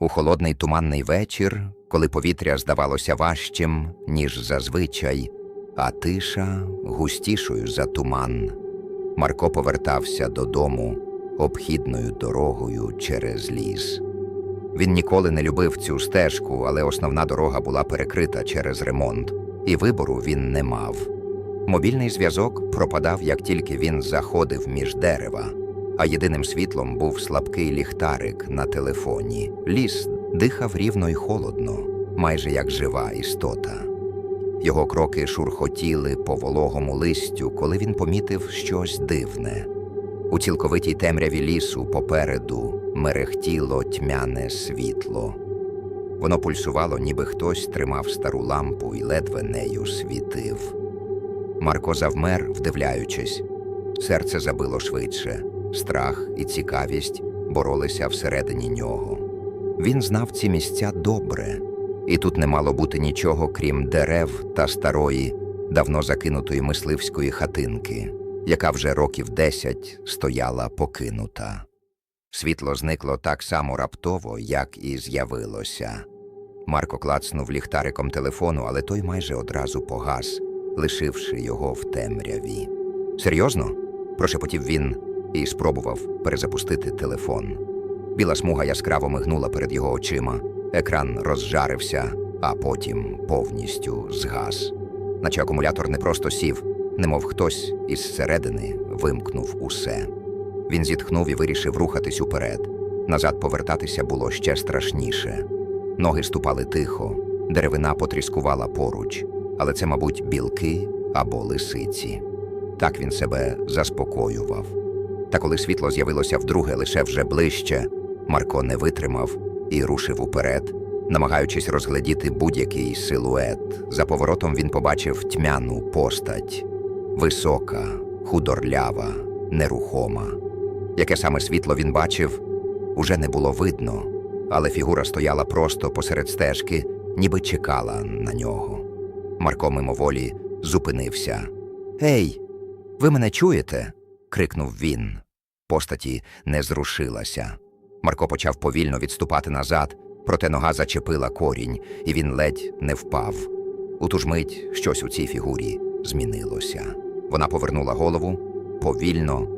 У холодний туманний вечір, коли повітря здавалося важчим, ніж зазвичай, а тиша густішою за туман, Марко повертався додому обхідною дорогою через ліс. Він ніколи не любив цю стежку, але основна дорога була перекрита через ремонт, і вибору він не мав. Мобільний зв'язок пропадав, як тільки він заходив між дерева, а єдиним світлом був слабкий ліхтарик на телефоні. Ліс дихав рівно й холодно, майже як жива істота. Його кроки шурхотіли по вологому листю, коли він помітив щось дивне. У цілковитій темряві лісу попереду мерехтіло тьмяне світло. Воно пульсувало, ніби хтось тримав стару лампу і ледве нею світив. Марко завмер, вдивляючись. Серце забило швидше, страх і цікавість боролися всередині нього. Він знав ці місця добре, і тут не мало бути нічого, крім дерев та старої, давно закинутої мисливської хатинки, яка вже років десять стояла покинута. Світло зникло так само раптово, як і з'явилося. Марко клацнув ліхтариком телефону, але той майже одразу погас, лишивши його в темряві. Серйозно? прошепотів він і спробував перезапустити телефон. Біла смуга яскраво мигнула перед його очима, екран розжарився, а потім повністю згас. Наче акумулятор не просто сів, немов хтось із середини вимкнув усе. Він зітхнув і вирішив рухатись уперед. Назад повертатися було ще страшніше. Ноги ступали тихо, деревина потріскувала поруч, але це, мабуть, білки або лисиці. Так він себе заспокоював. Та коли світло з'явилося вдруге лише вже ближче, Марко не витримав і рушив уперед, намагаючись розглядіти будь-який силует. За поворотом він побачив тьмяну постать висока, худорлява, нерухома. Яке саме світло він бачив, уже не було видно, але фігура стояла просто посеред стежки, ніби чекала на нього. Марко мимоволі зупинився. Гей, ви мене чуєте? Крикнув він. Постаті не зрушилася. Марко почав повільно відступати назад, проте нога зачепила корінь, і він ледь не впав. У ту ж мить щось у цій фігурі змінилося. Вона повернула голову повільно,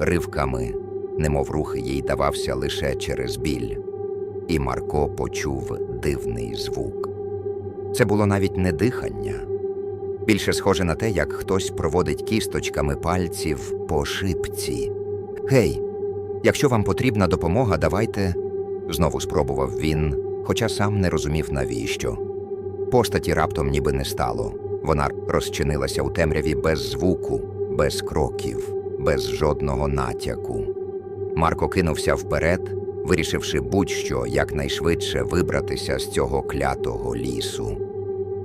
ривками, немов рухи їй давався лише через біль. І Марко почув дивний звук. Це було навіть не дихання, більше схоже на те, як хтось проводить кісточками пальців по шипці. Гей, якщо вам потрібна допомога, давайте. знову спробував він, хоча сам не розумів навіщо. Постаті раптом ніби не стало. Вона розчинилася у темряві без звуку, без кроків, без жодного натяку. Марко кинувся вперед, вирішивши будь-що якнайшвидше вибратися з цього клятого лісу.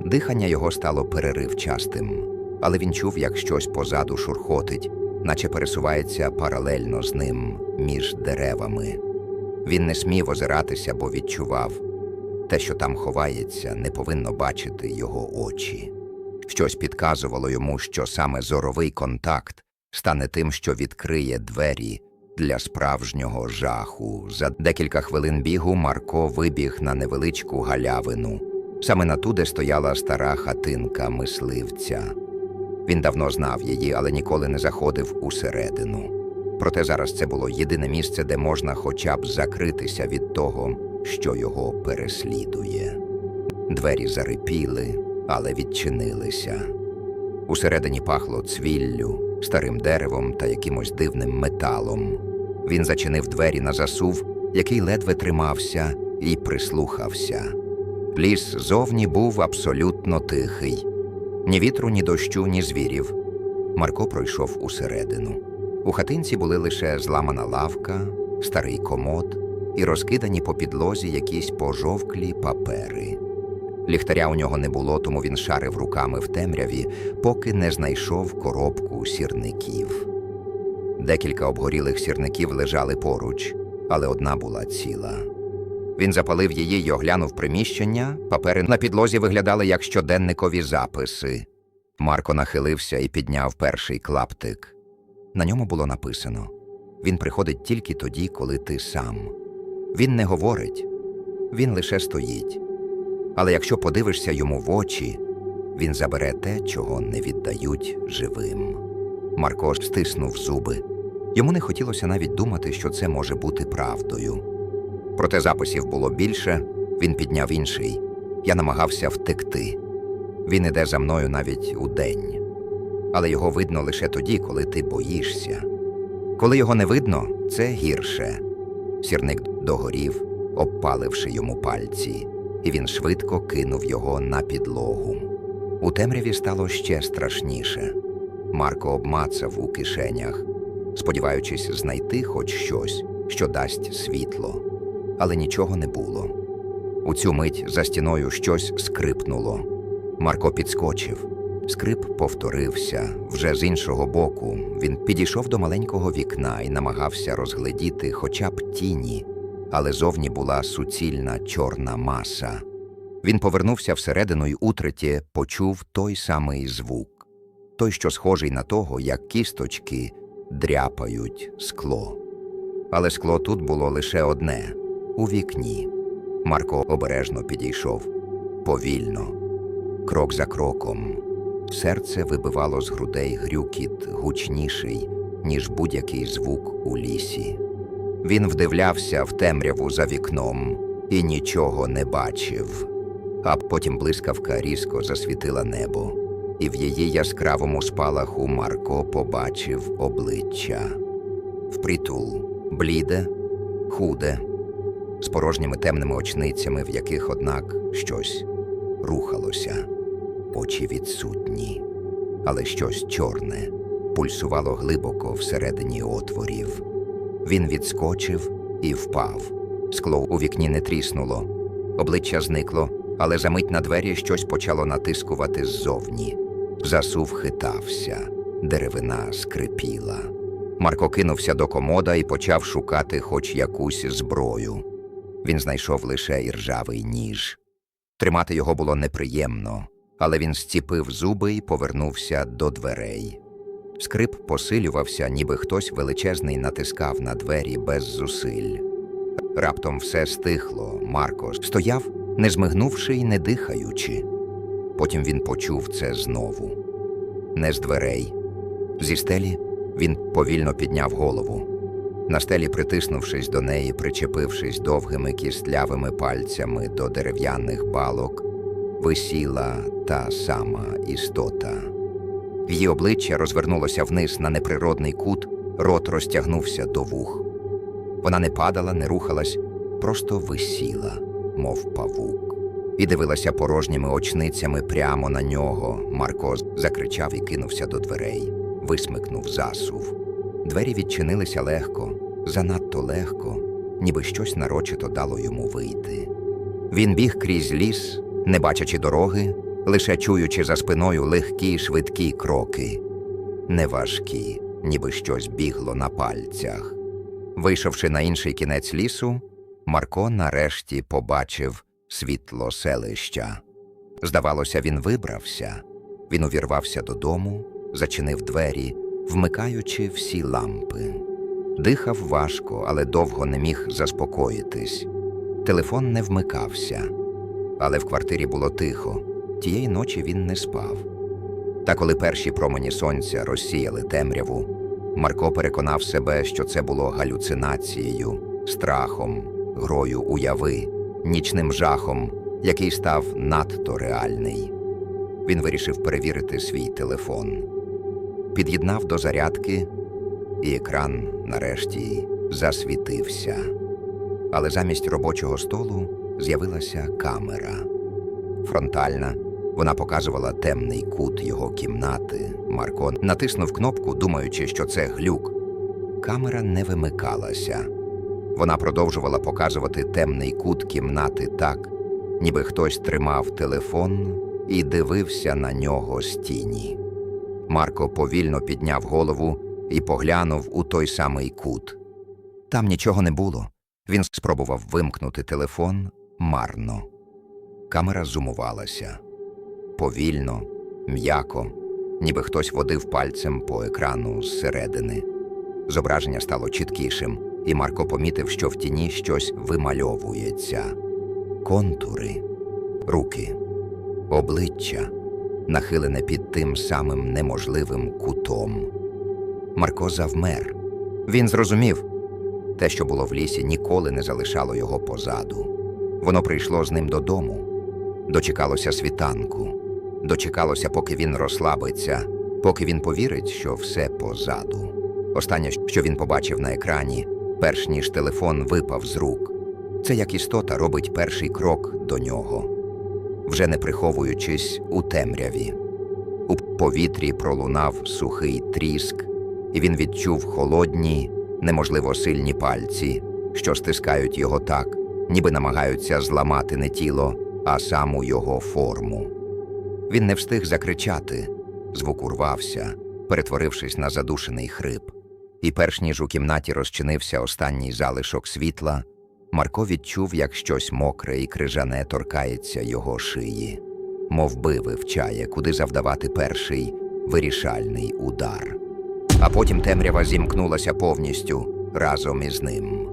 Дихання його стало переривчастим, але він чув, як щось позаду шурхотить, наче пересувається паралельно з ним між деревами. Він не смів озиратися, бо відчував те, що там ховається, не повинно бачити його очі. Щось підказувало йому, що саме зоровий контакт стане тим, що відкриє двері для справжнього жаху. За декілька хвилин бігу Марко вибіг на невеличку галявину, саме на ту, де стояла стара хатинка мисливця. Він давно знав її, але ніколи не заходив усередину. Проте зараз це було єдине місце, де можна хоча б закритися від того, що його переслідує. Двері зарипіли, але відчинилися. Усередині пахло цвіллю, старим деревом та якимось дивним металом. Він зачинив двері на засув, який ледве тримався, і прислухався. Ліс зовні був абсолютно тихий. Ні вітру, ні дощу, ні звірів. Марко пройшов усередину. У хатинці були лише зламана лавка, старий комод і розкидані по підлозі якісь пожовклі папери. Ліхтаря у нього не було, тому він шарив руками в темряві, поки не знайшов коробку сірників. Декілька обгорілих сірників лежали поруч, але одна була ціла. Він запалив її й оглянув приміщення. Папери на підлозі виглядали як щоденникові записи. Марко нахилився і підняв перший клаптик. На ньому було написано: Він приходить тільки тоді, коли ти сам. Він не говорить, він лише стоїть. Але якщо подивишся йому в очі, він забере те, чого не віддають живим. Марко стиснув зуби. Йому не хотілося навіть думати, що це може бути правдою. Проте записів було більше, він підняв інший. Я намагався втекти. Він іде за мною навіть удень. Але його видно лише тоді, коли ти боїшся. Коли його не видно, це гірше. Сірник догорів, обпаливши йому пальці, і він швидко кинув його на підлогу. У темряві стало ще страшніше. Марко обмацав у кишенях, сподіваючись знайти хоч щось, що дасть світло. Але нічого не було. У цю мить за стіною щось скрипнуло. Марко підскочив. Скрип повторився вже з іншого боку. Він підійшов до маленького вікна і намагався розгледіти хоча б тіні, але зовні була суцільна чорна маса. Він повернувся всередину й утреті почув той самий звук, той, що схожий на того, як кісточки дряпають скло. Але скло тут було лише одне у вікні. Марко обережно підійшов повільно, крок за кроком. Серце вибивало з грудей грюкіт гучніший, ніж будь-який звук у лісі. Він вдивлявся в темряву за вікном і нічого не бачив. А потім блискавка різко засвітила небо, і в її яскравому спалаху Марко побачив обличчя впритул, бліде, худе, з порожніми темними очницями, в яких, однак, щось рухалося, очі відсутні, але щось чорне пульсувало глибоко всередині отворів. Він відскочив і впав. Скло у вікні не тріснуло, обличчя зникло, але за мить на двері щось почало натискувати ззовні. Засув хитався, деревина скрипіла. Марко кинувся до комода і почав шукати хоч якусь зброю. Він знайшов лише іржавий ніж. Тримати його було неприємно, але він зціпив зуби і повернувся до дверей. Скрип посилювався, ніби хтось величезний натискав на двері без зусиль. Раптом все стихло. Марко стояв, не змигнувши й не дихаючи. Потім він почув це знову. Не з дверей. Зі стелі він повільно підняв голову. На стелі, притиснувшись до неї, причепившись довгими кістлявими пальцями до дерев'яних балок, висіла та сама істота. Її обличчя розвернулося вниз на неприродний кут, рот розтягнувся до вух. Вона не падала, не рухалась, просто висіла, мов павук, і дивилася порожніми очницями прямо на нього. Марко закричав і кинувся до дверей, висмикнув засув. Двері відчинилися легко, занадто легко, ніби щось нарочито дало йому вийти. Він біг крізь ліс, не бачачи дороги, лише чуючи за спиною легкі швидкі кроки, неважкі, ніби щось бігло на пальцях. Вийшовши на інший кінець лісу, Марко нарешті побачив світло селища. Здавалося, він вибрався. Він увірвався додому, зачинив двері, вмикаючи всі лампи. Дихав важко, але довго не міг заспокоїтись. Телефон не вмикався, але в квартирі було тихо. Тієї ночі він не спав. Та коли перші промені сонця розсіяли темряву, Марко переконав себе, що це було галюцинацією, страхом, грою уяви, нічним жахом, який став надто реальний. Він вирішив перевірити свій телефон, під'єднав до зарядки, і екран нарешті засвітився. Але замість робочого столу з'явилася камера. Фронтальна, вона показувала темний кут його кімнати. Марко натиснув кнопку, думаючи, що це глюк. Камера не вимикалася. Вона продовжувала показувати темний кут кімнати так, ніби хтось тримав телефон і дивився на нього з тіні. Марко повільно підняв голову і поглянув у той самий кут. Там нічого не було. Він спробував вимкнути телефон марно. Камера зумувалася повільно, м'яко, ніби хтось водив пальцем по екрану зсередини. Зображення стало чіткішим, і Марко помітив, що в тіні щось вимальовується. контури, руки, обличчя, нахилене під тим самим неможливим кутом. Марко завмер. Він зрозумів, те, що було в лісі, ніколи не залишало його позаду. Воно прийшло з ним додому, дочекалося світанку, дочекалося, поки він розслабиться, поки він повірить, що все позаду. Останнє, що він побачив на екрані, перш ніж телефон випав з рук. Це як істота робить перший крок до нього, вже не приховуючись у темряві. У повітрі пролунав сухий тріск, і він відчув холодні, неможливо сильні пальці, що стискають його так, ніби намагаються зламати не тіло, а саму його форму. Він не встиг закричати, звук урвався, перетворившись на задушений хрип. І перш ніж у кімнаті розчинився останній залишок світла, Марко відчув, як щось мокре і крижане торкається його шиї, мов би вивчає, куди завдавати перший вирішальний удар. А потім темрява зімкнулася повністю разом із ним.